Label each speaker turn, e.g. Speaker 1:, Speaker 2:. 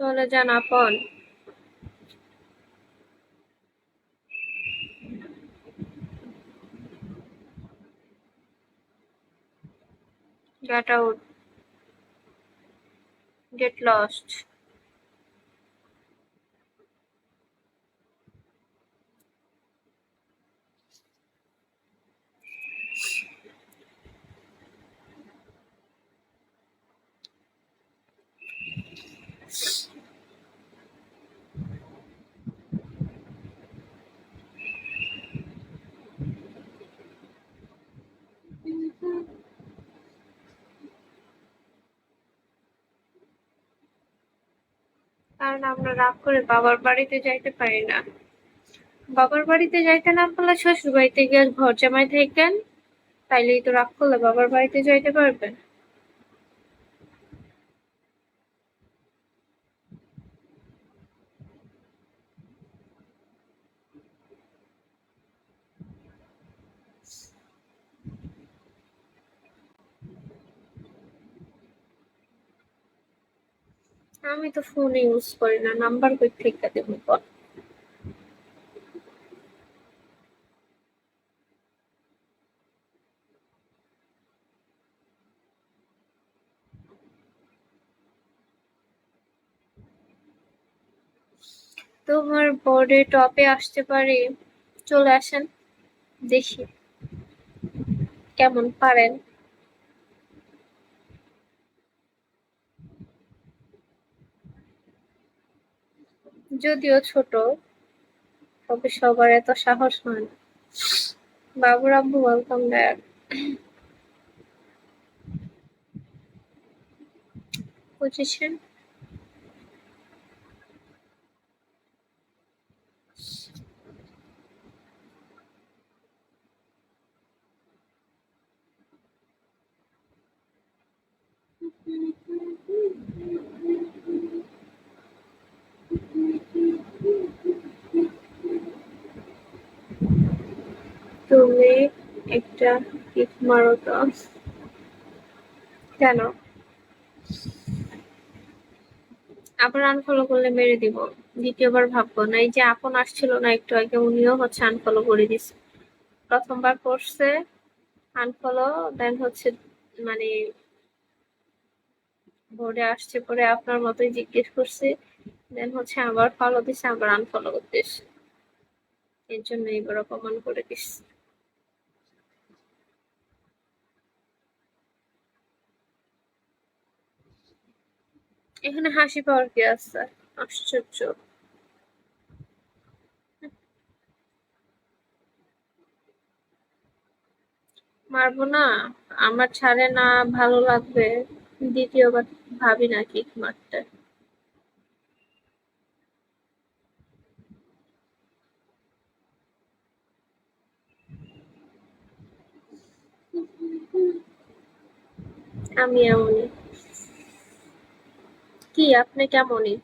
Speaker 1: চলে যান আপন Get out. Get lost. কারণ আমরা রাগ করে বাবার বাড়িতে যাইতে পারি না। বাবার বাড়িতে যাইতে না পারলে শ্বশুর বাড়িতে গিয়ে ঘর জামাই থাকেন তাইলেই তো রাগ করলে বাবার বাড়িতে যাইতে পারবেন। আমি তো ফোন ইউজ করি না নাম্বার কই থেকে দেবো বল? তোমার বোর্ডে টপে আসতে পারি, চলে আসেন, দেখি। কেমন পারেন? যদিও ছোট তবে সবার এত সাহস হয় না। বাবুর আব্বু ওয়েলকাম ব্যাক পজিশন তুমি একটা কিক মারো তো। কেন? আবার আনফলো করলে মেরে দিব। দ্বিতীয়বার ভাববো না। এই যে আপন আসছিল না একটু আগে, উনিও হচ্ছে আনফলো করে দিছে। প্রথমবার করছে আনফলো দেন হচ্ছে মানে বোর্ডে আসছে পরে আপনার মতোই জিজ্ঞেস করছে দেন হচ্ছে আবার ফলো দিছে, আবার আনফলো করতেছে। এর জন্য এবার অপমান করে দিচ্ছে এখানে হাসি পাওয়ার কি আছে? আশ্চর্য। মারবো না, আমার ছাড়ে না, ভালো লাগবে, দ্বিতীয়বার ভাবি না কিক মারতে। আমি এমনই। আপনি কেমনই